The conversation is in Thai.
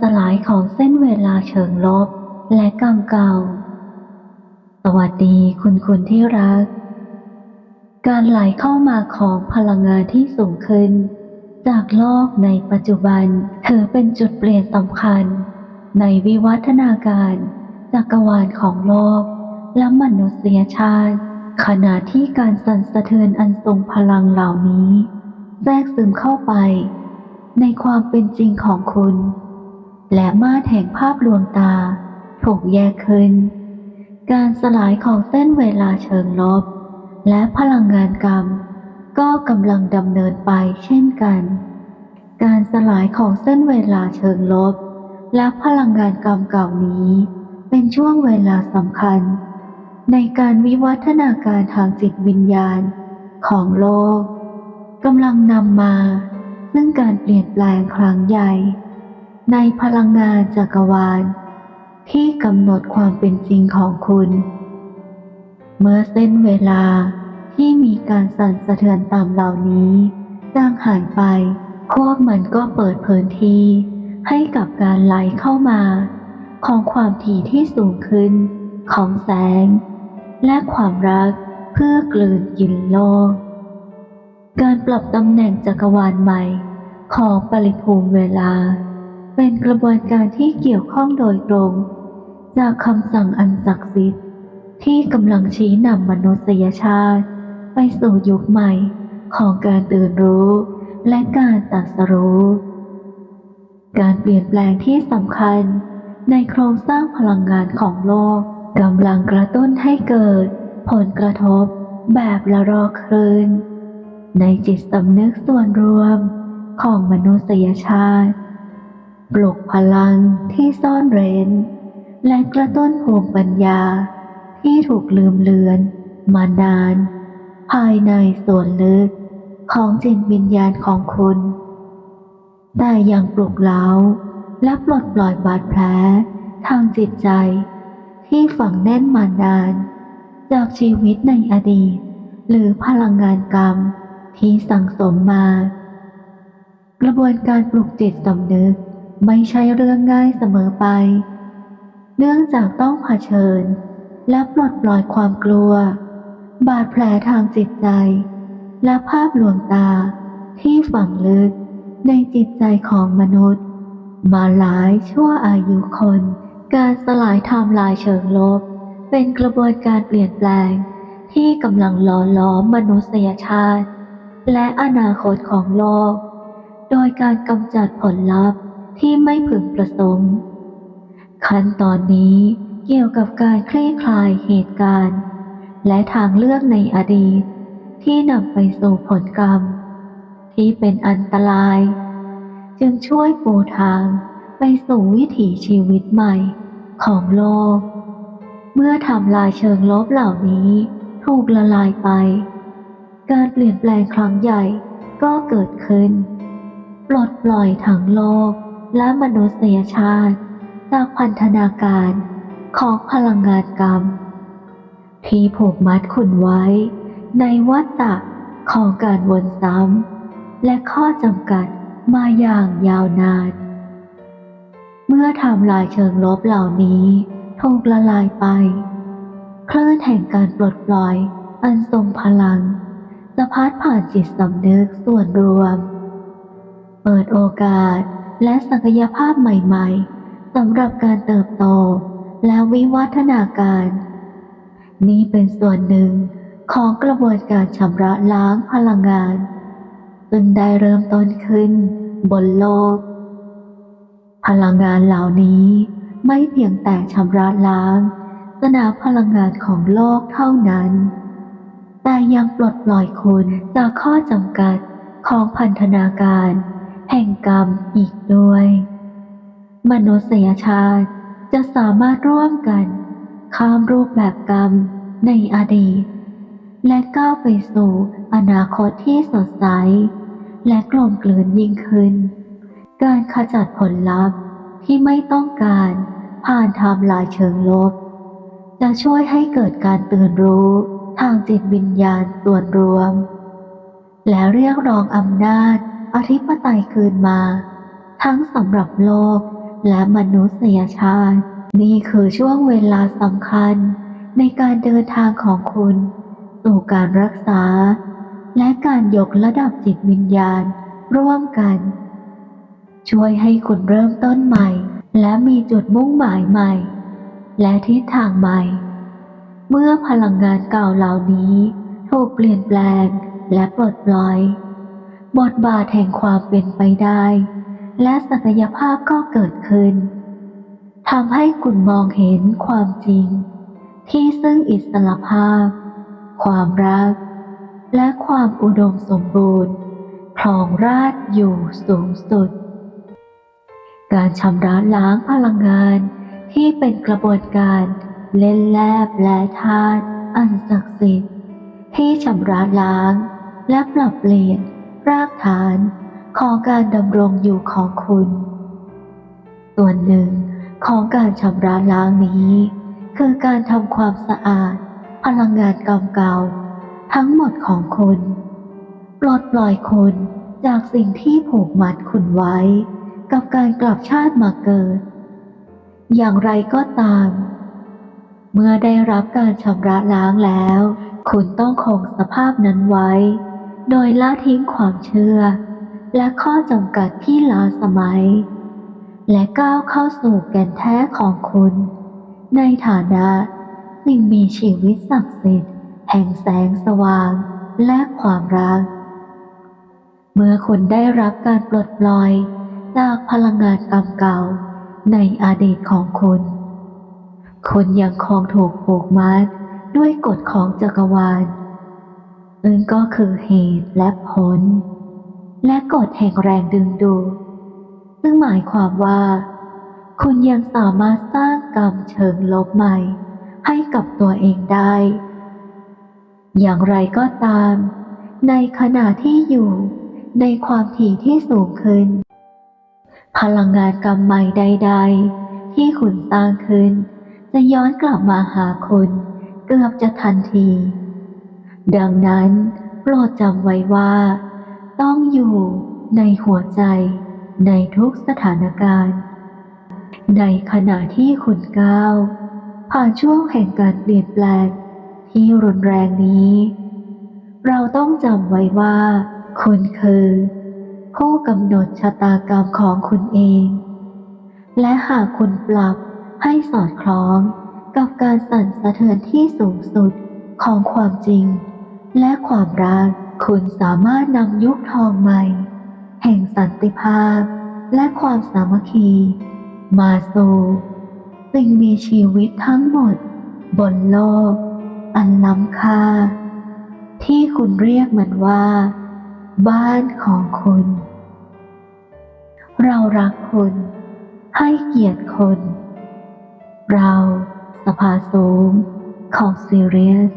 สลายของเส้นเวลาเชิงลบ และกรรมเก่า สวัสดีคุณคุณที่รัก การไหลเข้ามาของพลังงานที่สูงขึ้น จากโลกในปัจจุบันถือเป็นจุดเปลี่ยนสำคัญ ในวิวัฒนาการจักรวาลของโลก และมนุษยชาติ ขณะที่การสั่นสะเทือนอันทรงพลังเหล่านี้ แทรกซึมเข้าไป ในความเป็นจริงของคุณ และมาดแห่งภาพลวงตา ถูกแยกขึ้น การสลายของเส้นเวลาเชิงลบ และพลังงานกรรม ก็กำลังดำเนินไปเช่นกัน การสลายของเส้นเวลาเชิงลบ และพลังงานกรรมเก่านี้ เป็นช่วงเวลาสำคัญ ในการวิวัฒนาการทางจิตวิญญาณของโลกกำลังนำมา ซึ่งการเปลี่ยนแปลงครั้งใหญ่ ในพลังงานจักรวาล ที่กำหนดความเป็นจริงของคุณ เมื่อเส้นเวลาที่มีการสั่นสะเทือนต่ำเหล่านี้จางหายไป พวกมันก็เปิดพื้นที่ให้กับการไหลเข้ามา ของความถี่ที่สูงขึ้นของแสง และความรักเพื่อกลืนกินโลก การปรับตำแหน่งจักรวาลใหม่ของปริภูมิเวลา เป็นกระบวนการที่เกี่ยวข้องโดยตรง จากคำสั่งอันศักดิ์สิทธิ์ที่กำลังชี้นำมนุษยชาติ ไปสู่ยุคใหม่ของการตื่นรู้และการตรัสรู้ การเปลี่ยนแปลงที่สำคัญในโครงสร้างพลังงานของโลกกำลังกระตุ้นให้เกิด ผลกระทบแบบละรอกคลื่นในจิตสำนึกส่วนรวมของมนุษยชาติ ปลุกพลังที่ซ่อนเร้น และกระตุ้นภูมิปัญญาที่ถูกลืมเลือน มานาน ภายในส่วนลึกของจิตวิญญาณของคุณ แต่ยังปลุกเล้าและปลดปล่อยบาดแผลทางจิตใจ ที่ฝังแน่นมานาน จากชีวิตในอดีต หรือพลังงานกรรมที่สั่งสมมา กระบวนการปลุกจิตสำนึก ไม่ใช่เรื่องง่ายเสมอไป เนื่องจากต้องเผชิญ และปลดปล่อยความกลัว บาดแผลทางจิตใจ และภาพลวงตาที่ฝังลึกในจิตใจของมนุษย์ มาหลายชั่วอายุคน การสลายไทม์ลน์เชิงลบ เป็นกระบวนการเปลี่ยนแปลงที่กำลังล่อล้อมมนุษยชาติ และอนาคตของโลก โดยการกำจัดผลลัพธ์ ที่ไม่พึงประสงค์ ขั้นตอนนี้เกี่ยวกับการคลี่คลายเหตุการณ์ และทางเลือกในอดีต ที่นำไปสู่ผลกรรม ที่เป็นอันตราย จึงช่วยปูทางไปสู่วิถีชีวิตใหม่ของโลก เมื่อทำลายเชิงลบเหล่านี้ถูกละลายไป การเปลี่ยนแปลงครั้งใหญ่ก็เกิดขึ้น ปลดปล่อยทั้งโลก และมนุษยชาติ จากพันธนาการของพลังงานกรรม ที่ผูกมัดคุณไว้ ในวัฏฏะของการวนซ้ำและข้อจำกัดมาอย่างยาวนาน เมื่อทำลายเชิงลบเหล่านี้ถูกละลายไป คลื่นแห่งการปลดปล่อยอันทรงพลังจะพัดผ่านจิตสำนึกส่วนรวม เปิดโอกาส และศักยภาพใหม่ๆสำหรับการเติบโตและวิวัฒนาการ นี่เป็นส่วนหนึ่งของกระบวนการชำระล้างพลังงานซึ่งได้เริ่มต้นขึ้นบนโลก พลังงานเหล่านี้ไม่เพียงแต่ชำระล้าง สนามพลังงานของโลกเท่านั้น แต่ยังปลดปล่อยคุณจากข้อจำกัดของพันธนาการ กรรมอีกด้วย มนุษยชาติจะสามารถร่วมกัน ข้ามรูปแบบกรรมในอดีต และก้าวไปสู่อนาคตที่สดใส และกลมกลืนยิ่งขึ้น การขจัดผลลัพธ์ที่ไม่ต้องการผ่านไทม์ไลน์เชิงลบ จะช่วยให้เกิดการตื่นรู้ทางจิตวิญญาณส่วนรวม และเรียกร้องอำนาจ อธิปไตยคืนมา ทั้งสำหรับโลกและมนุษยชาติ นี่คือช่วงเวลาสำคัญในการเดินทางของคุณสู่การรักษา และการยกระดับจิตวิญญาณร่วมกัน ช่วยให้คุณเริ่มต้นใหม่ และมีจุดมุ่งหมายใหม่ และทิศทางใหม่ เมื่อพลังงานเก่าเหล่านี้ถูกเปลี่ยนแปลงและปลดปล่อย บทบาทแห่งความเป็นไปได้ และศักยภาพก็เกิดขึ้นทำให้คุณมองเห็นความจริง ที่ซึ่งอิสรภาพ ความรัก และความอุดมสมบูรณ์ครองราชอยู่สูงสุด การชำระล้างพลังงานที่เป็นกระบวนการเล่นแลบและธาตุอันศักดิ์สิทธิ์ที่ชำระล้างและปรับเปลี่ยน รากฐานของการดำรงอยู่ของคุณ ส่วนหนึ่งของการชำระล้างนี้ คือการทำความสะอาด พลังงานกรรมเก่าทั้งหมดของคุณปลดปล่อยคุณจากสิ่งที่ผูกมัดคุณไว้ กับการกลับชาติมาเกิด อย่างไรก็ตาม เมื่อได้รับการชำระล้างแล้ว คุณต้องคงสภาพนั้นไว้ โดยละทิ้งความเชื่อ และข้อจำกัดที่ล้าสมัย และก้าวเข้าสู่แก่นแท้ของคุณ ในฐานะสิ่งมีชีวิตศักดิ์สิทธิ์แห่งแสงสว่างและความรัก เมื่อคุณได้รับการปลดปล่อยจากพลังงานกรรมเก่าในอดีตของคุณ คุณยังคงถูกผูกมัดด้วยกฎของจักรวาล ซึ่งก็คือเหตุและผล และกฎแห่งแรงดึงดูดซึ่งหมายความว่า คุณยังสามารถสร้างกรรมเชิงลบใหม่ ให้กับตัวเองได้ อย่างไรก็ตาม ในขณะที่อยู่ในความถี่ที่สูงขึ้น พลังงานกรรมใหม่ใด ๆ ที่คุณสร้างขึ้น จะย้อนกลับมาหาคุณ เกือบจะทันที ดังนั้นโปรดจำไว้ว่า ต้องอยู่ในหัวใจในทุกสถานการณ์ ในขณะที่คุณก้าวผ่านช่วงแห่งการเปลี่ยนแปลงที่รุนแรงนี้ เราต้องจำไว้ว่า คุณคือ ผู้กำหนดชะตากรรมของคุณเอง และหากคุณปรับให้สอดคล้องกับการสั่นสะเทือนที่สูงสุดของความจริง และความรักคุณสามารถนำยุคทองใหม่ แห่งสันติภาพ และความสามัคคี มาสู่สิ่งมีชีวิตทั้งหมด บนโลก อันล้ำค่า ที่คุณเรียกมันว่า บ้านของคุณ เรารักคุณ ให้เกียรติคุณเราสภาสูงของซีเรียส